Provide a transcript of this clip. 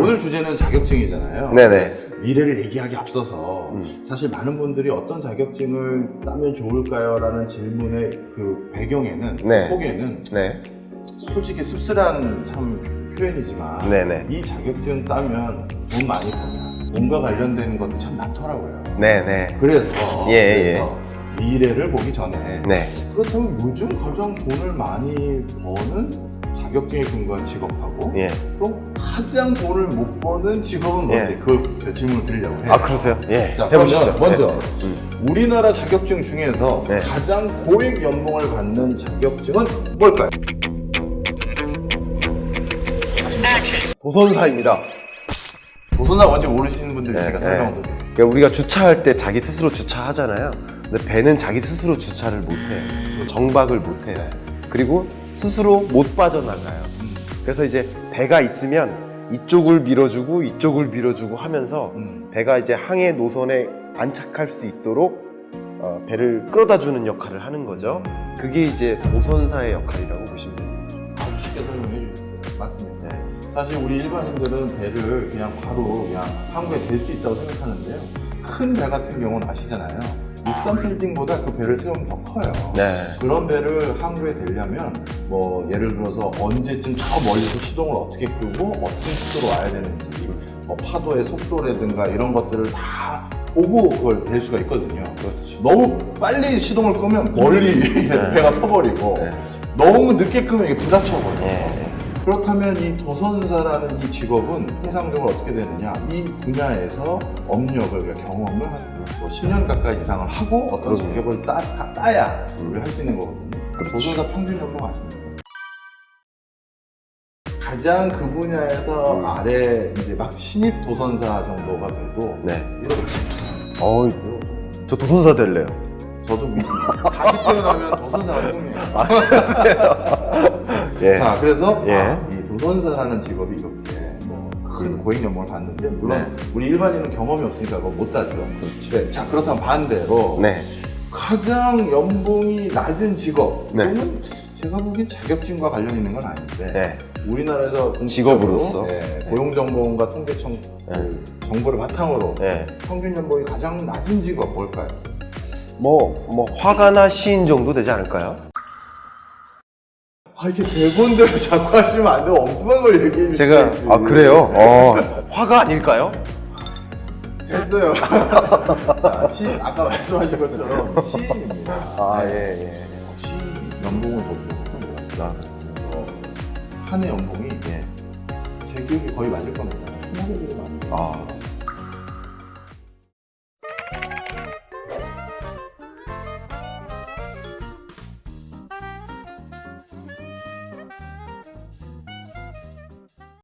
오늘 주제는 자격증이잖아요. 네네. 미래를 얘기하기 앞서서 음. 사실 많은 분들이 어떤 자격증을 따면 좋을까요? 라는 질문의 그 배경에는 네. 속에는 네. 솔직히 씁쓸한 참 표현이지만 네네. 이 자격증 따면 돈 많이 버냐 돈과 관련된 것도 참 많더라고요. 네네. 그래서, 예, 그래서 미래를 보기 전에 네. 그렇다면 요즘 가장 돈을 많이 버는 자격증에 근거한 직업하고 예. 그럼 가장 돈을 못 버는 직업은 예. 뭔지 그걸 제가 질문을 드리려고 해요. 아, 그러세요? 예. 자, 해보시죠. 그러면 먼저 네. 음. 우리나라 자격증 중에서 네. 가장 고액 연봉을 받는 자격증은 뭘까요? 도선사입니다. 도선사 뭔지 모르시는 분들 네, 제가 네. 설명을 드릴게요. 그러니까 우리가 주차할 때 자기 스스로 주차하잖아요. 근데 배는 자기 스스로 주차를 못해요. 정박을 못해요. 그리고 스스로 못 빠져나가요. 음, 그래서 이제 배가 있으면 이쪽을 밀어주고 이쪽을 밀어주고 하면서 음. 배가 이제 항해 노선에 안착할 수 있도록 어, 배를 끌어다 주는 역할을 하는 거죠. 그게 이제 도선사의 역할이라고 보시면 됩니다. 아주 쉽게 설명해 주셨어요. 맞습니다. 네. 사실 우리 일반인들은 배를 그냥 바로 그냥 항구에 댈 수 있다고 생각하는데요. 큰 배 같은 경우는 아시잖아요. 육상 빌딩보다 그 배를 세우면 더 커요. 네. 그런 배를 항구에 대려면 뭐 예를 들어서 언제쯤 저 멀리서 시동을 어떻게 끄고 어떤 속도로 와야 되는지 뭐 파도의 속도라든가 이런 것들을 다 보고 그걸 댈 수가 있거든요. 그렇지. 너무 빨리 시동을 끄면 멀리 배가 서버리고 네. 너무 늦게 끄면 이게 부딪혀버려요. 네. 그렇다면 이 도선사라는 이 직업은 통상적으로 어떻게 되느냐 이 분야에서 업력을 그러니까 경험을 한뭐 10년 가까이 이상을 하고 어떤 그럼요. 자격을 따, 따야 음. 우리가 할 수 있는 거거든요 그렇지. 도선사 평균 연봉 아십니까? 가장 그 분야에서 음. 아래 이제 막 신입 도선사 정도가 돼도 네. 이렇게 어, 저 도선사 될래요. 저도 미- 다시 태어나면 도선사가 꿈이에요 예. 자, 그래서 예. 아, 이 도선사라는 직업이 이렇게 뭐큰 고액 연봉을 받는데 물론 네. 우리 일반인은 경험이 없으니까 그거 못 따죠. 네, 자, 그렇다면 반대로 네. 가장 연봉이 낮은 직업 네. 또는 제가 보기엔 자격증과 관련 있는 건 아닌데 네. 우리나라에서 직업으로서? 네, 네. 고용정보원과 통계청 그 정보를 바탕으로 네. 평균 연봉이 가장 낮은 직업 뭘까요? 뭐, 뭐, 화가나 시인 정도 되지 않을까요? 아 이게 대본대로 자꾸 하시면 안 돼요. 엉뚱한 걸 얘기해 주시지. 제가, 아, 그래요? 어, 화가 아닐까요? 됐어요. 자, 시, 아까 말씀하신 것처럼 시인입니다. 아, 네. 예, 예. 시인 연봉은 저도 조금 몰랐어요. 그래서 한 해 연봉이 예. 제 기억이 거의 맞을 겁니다. 1,500이 많아요. 아.